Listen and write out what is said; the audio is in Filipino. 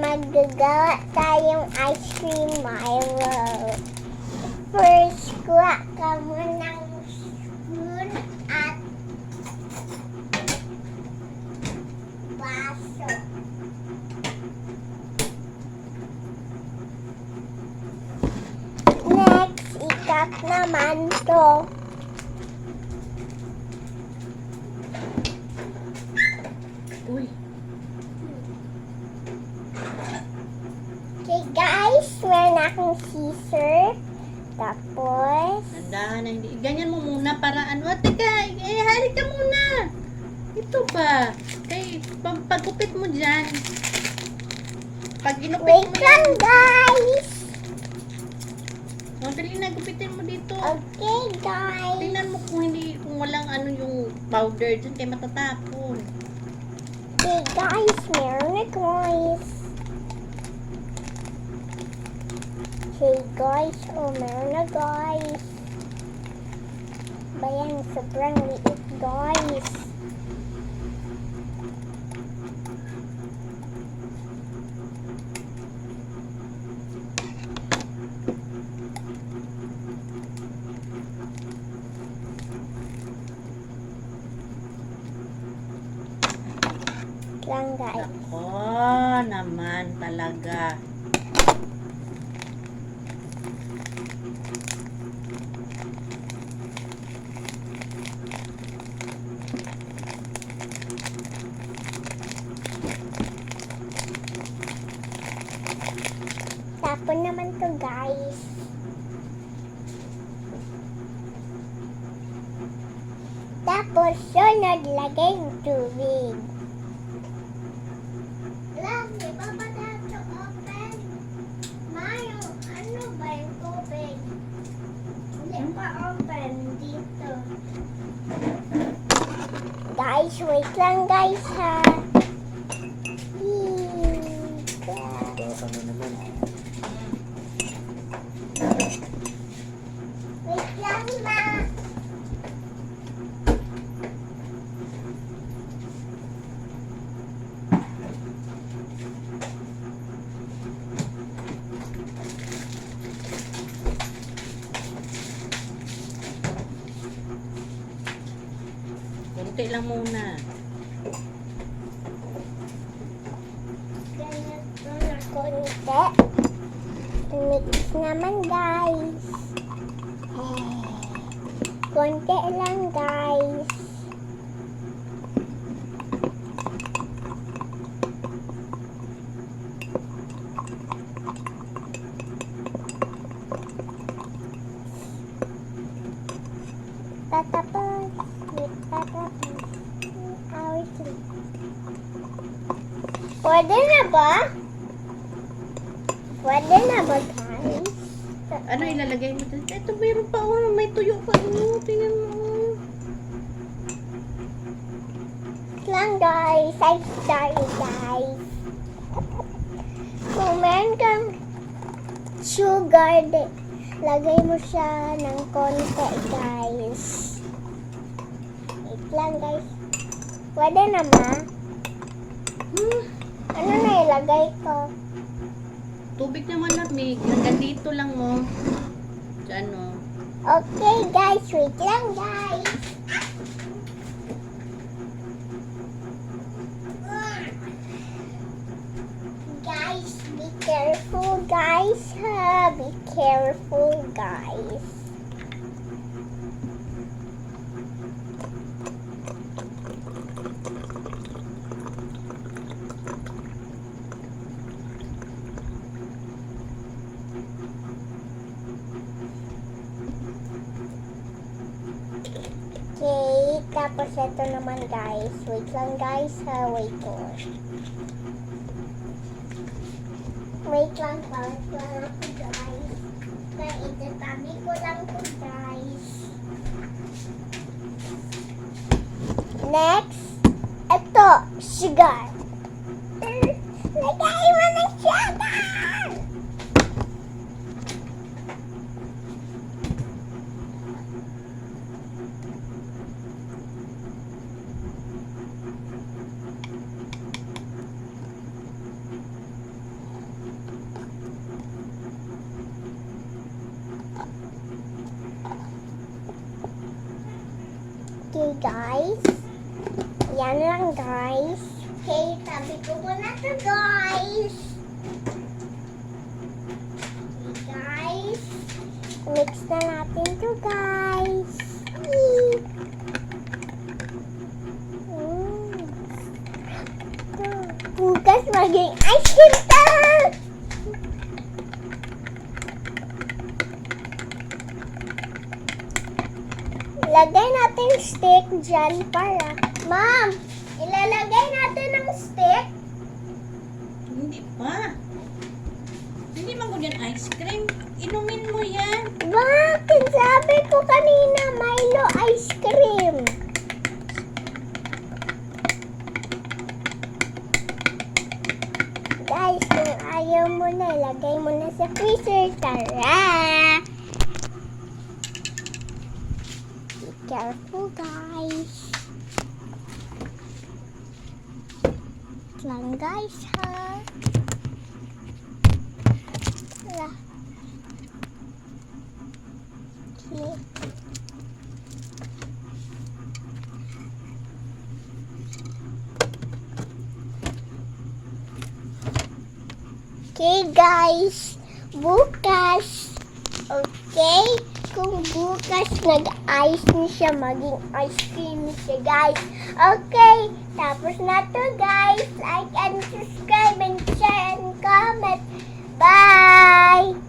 Magagawa tayong ice cream Milo. First, kuha ka mo ng spoon at baso. Next, ikat naman to. Uy, Okay guys, meron akong scissor. Tapos, nandahan na hindi. Ganyan mo muna para ano. Ah, teka, eh, halik ka muna. Ito ba? Kay, pag, pagkupit mo dyan. Pag inupit wait mo lang yan. guys. Oh, dali na, gupitin mo dito. Okay guys. Tingnan mo kung hindi, kung walang ano yung powder dyan, kaya matatapon. Okay guys, meron na guys. Okay guys, oh meron na guys. Bayan, sobrang liit guys. Lang guys. Ako naman talaga. Tapon naman to guys. Tapos sunod lagay yung tubig. Lang, di ba ba to open? Mayo, ano ba yung tubig? Hindi pa open dito. Guys, wait lang guys ha. Higa. Baka na naman. Wait lang ma. Kunti lang muna. Konti. Mix naman guys. Eh, konti lang guys. Pwede na ba? Pwede na ba guys? Ano ilalagay mo dyan? Ito mayroon pa oh, may tuyo pa. Oh, tingnan mo. lang guys. I'm sorry guys. Kung meron kang sugar, di- lagay mo siya ng konti guys. Wait lang guys. Pwede na ma? Hmm, Ano na ilagay ko? tubig naman lamig. Hanggang dito lang mo. Diyan oh. Okay guys, wait lang guys. Guys, be careful guys ha. Be careful guys. Okay, tapos ito naman guys. Wait lang guys ha, wait ko. Wait lang, pause lang ako guys. Kaya itatabi ko lang to guys. Next, ito, sugar. Lagay mo ng sugar! Guys. Yan lang, guys. Okay, tabi ko muna to, guys. Okay, guys. Mix na natin to, guys. Yee. Mm. Bukas maging ice cream to! Lagay natin stick dyan para... Ma'am, ilalagay natin ng stick. Hindi pa. Hindi man ko dyan ice cream. Inumin mo yan. Bakit? Sabi ko kanina, Milo ice cream. Guys, kung ayaw mo na, ilagay mo na sa freezer. Tara! Careful, guys. Lang, guys, ha? Okay. Okay guys, bukas, okay? Nag-ice ni siya, maging ice cream siya guys. Okay, tapos na to guys. Like and subscribe and share and comment. Bye!